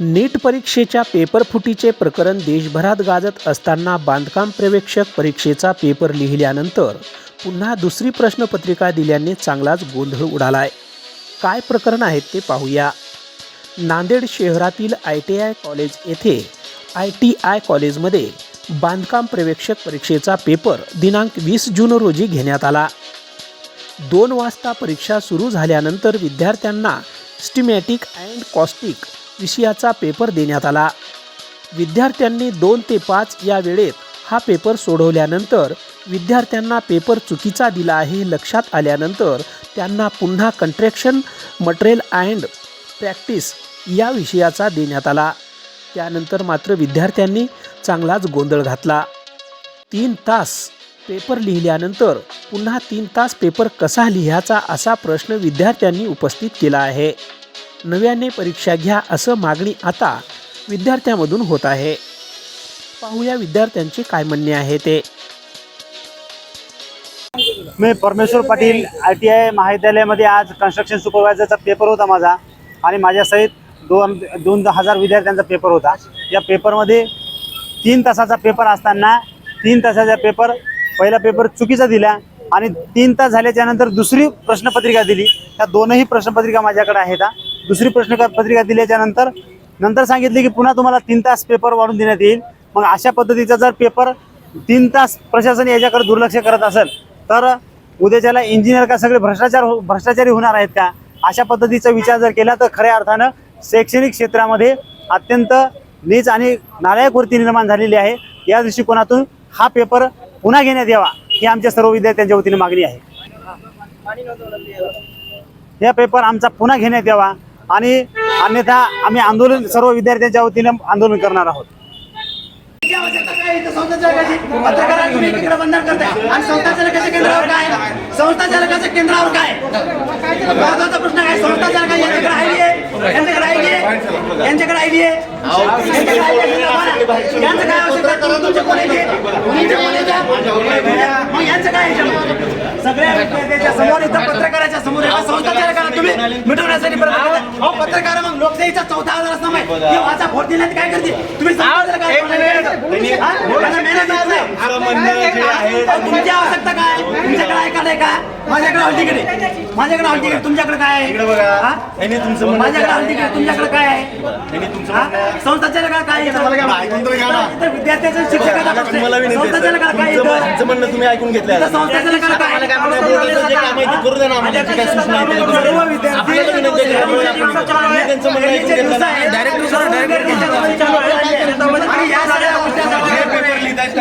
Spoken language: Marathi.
नीट परीक्षेच्या पेपरफुटीचे प्रकरण देशभरात गाजत असताना बांधकाम प्रवेक्षक परीक्षेचा पेपर लिहिल्यानंतर पुन्हा दुसरी प्रश्नपत्रिका दिल्याने चांगलाच गोंधळ उडालाय. काय प्रकरण आहेत ते पाहूया. नांदेड शहरातील आय टी आय कॉलेज येथे आय टी आय कॉलेजमध्ये बांधकाम प्रवेक्षक परीक्षेचा पेपर दिनांक वीस जून रोजी घेण्यात आला. दोन वाजता परीक्षा सुरू झाल्यानंतर विद्यार्थ्यांना स्टिमॅटिक अँड कॉस्टिक विषयाचा पेपर देण्यात आला. विद्यार्थ्यांनी दोन ते पाच या वेळेत हा पेपर सोडवल्यानंतर विद्यार्थ्यांना पेपर चुकीचा दिला आहे हे लक्षात आल्यानंतर त्यांना पुन्हा कंट्रॅक्शन मटेरियल अँड प्रॅक्टिस या विषयाचा देण्यात आला. त्यानंतर मात्र विद्यार्थ्यांनी चांगलाच गोंधळ घातला. तीन तास पेपर लिहिल्यानंतर पुन्हा तीन तास पेपर कसा लिहायचा असा प्रश्न विद्यार्थ्यांनी उपस्थित केला आहे. नव्याने परीक्षा घ्या असं मागणी आता विद्यार्थ्यांमधून होत आहे. पाहूया विद्यार्थ्यांचे काय म्हणणे आहे ते. मी परमेश्वर पाटील आय टी आय महाविद्यालयामध्ये आज कन्स्ट्रक्शन सुपरवायझरचा पेपर होता माझा आणि माझ्यासहित दोन दोन हजार विद्यार्थ्यांचा पेपर होता. या पेपरमध्ये तीन तासाचा पेपर असताना तीन तासाचा पेपर पहिला पेपर चुकीचा दिला आणि तीन तास झाल्याच्यानंतर दुसरी प्रश्नपत्रिका दिली. त्या दोनही प्रश्नपत्रिका माझ्याकडे आहेत. दुसरी प्रश्नपत्रिका दिल्याच्या नंतर नंतर सांगितले की पुन्हा तुम्हाला तीन तास पेपर वाढून देण्यात येईल. मग अशा पद्धतीचा जर पेपर तीन तास प्रशासन याच्याकडे दुर्लक्ष करत असेल तर उद्याच्याला इंजिनियर का सगळे भ्रष्टाचार हो- भ्रष्टाचारी होणार आहेत का? अशा पद्धतीचा विचार जर केला तर खऱ्या अर्थानं शैक्षणिक क्षेत्रामध्ये अत्यंत नीच आणि नालायक वृत्ती निर्माण झालेली आहे. या दृष्टिकोनातून हा पेपर पुन्हा घेण्यात यावा ही आमच्या सर्व विद्यार्थ्यांच्या वतीने मागणी आहे. या पेपर आमचा पुन्हा घेण्यात यावा. आणि अन्यथा आम्ही आंदोलन सर्व विद्यार्थ्यांच्या वतीनं आंदोलन करणार आहोत किती आणि केंद्रावर काय केंद्रावर काय महत्त्वाचा प्रश्न काय यांच्याकडे आहे यांच्याकडे आहे यांच्याकडे आहे यांच्याकडे यांचं काय आवश्यकता मग यांचं काय सगळ्या समोर इथं मिटवण्यासाठी पत्रकार मग. लोकशाहीचा चौथा आधार असणार नाही वाचा फोड दिल्यात काय करते तुम्ही हा? तुमची आवश्यकता काय? तुमच्याकडे ऐकायला का माझ्याकडे हॉल आहे. माझ्याकडे हॉल तिकीट तुमच्याकडे काय आहे? हा? माझ्याकडे हॉल तिकीट तुमच्याकडे काय आहे? हा? संस्थाच्या काय? काय येतं? इथं विद्यार्थ्याचं शिक्षकाचा प्रश्न आहे. संस्थाच्या काय काय येतं? म्हणणं तुम्ही ऐकून घेतलं इथं संस्थाच्या काय? काय करू द्या ना आम्हाला. जे काय सूचना आहे ते करू सर्व द्या. विद्यार्थी आपल्याला विनंती आहे की आपण- त्यांचं म्हणणं ऐकून घेतलं ना.